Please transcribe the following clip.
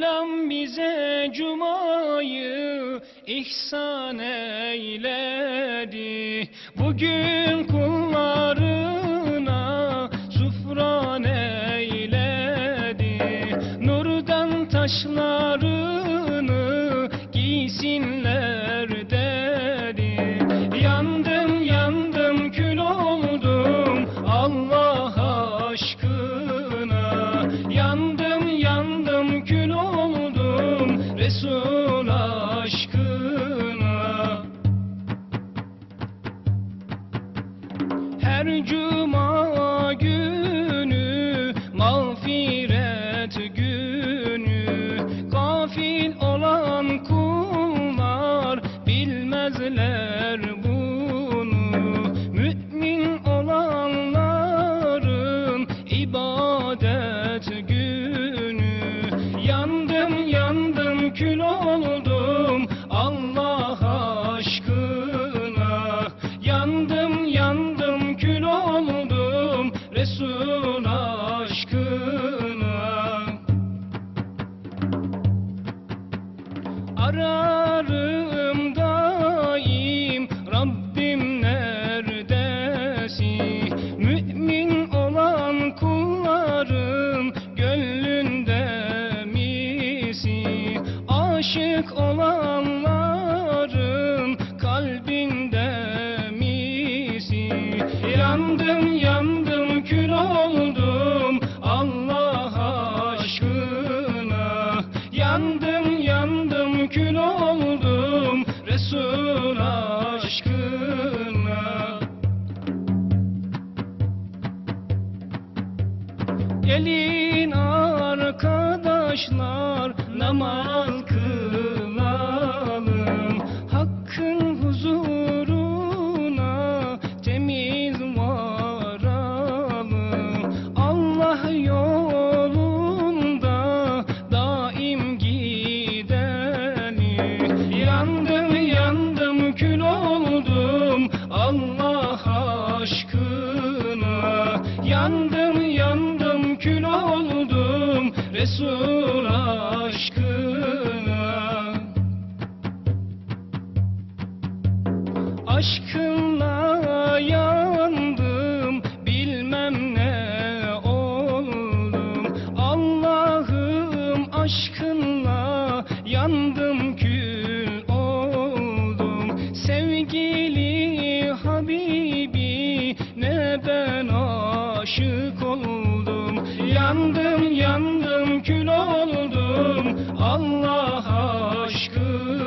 Mevlam bize cumayı ihsan eyledi. Bugün kullarına sufran eyledi. Nurdan taşlarını Her cuma günü mağfiret günü. Gafil olan kullar bilmezler Ararım daim Rabbim neredesin? Mümin olan kulların gönlünde misin? Aşık olanların kalbinde misin? Yandım yandım Gelin arkadaşlar namaz kılalım. Hakkın huzuruna temiz varalım. Allah yolunda daim gidelim. Yandım yandım kül oldum Allah aşkına. Yandım yandım kül oldum Resul aşkına. Aşkınla yandım bilmem ne oldum. Allah'ım aşkınla yandım kül oldum. Sevgili Habibi ne ben aşık oldum Yandım yandım kül oldum. Allah aşkına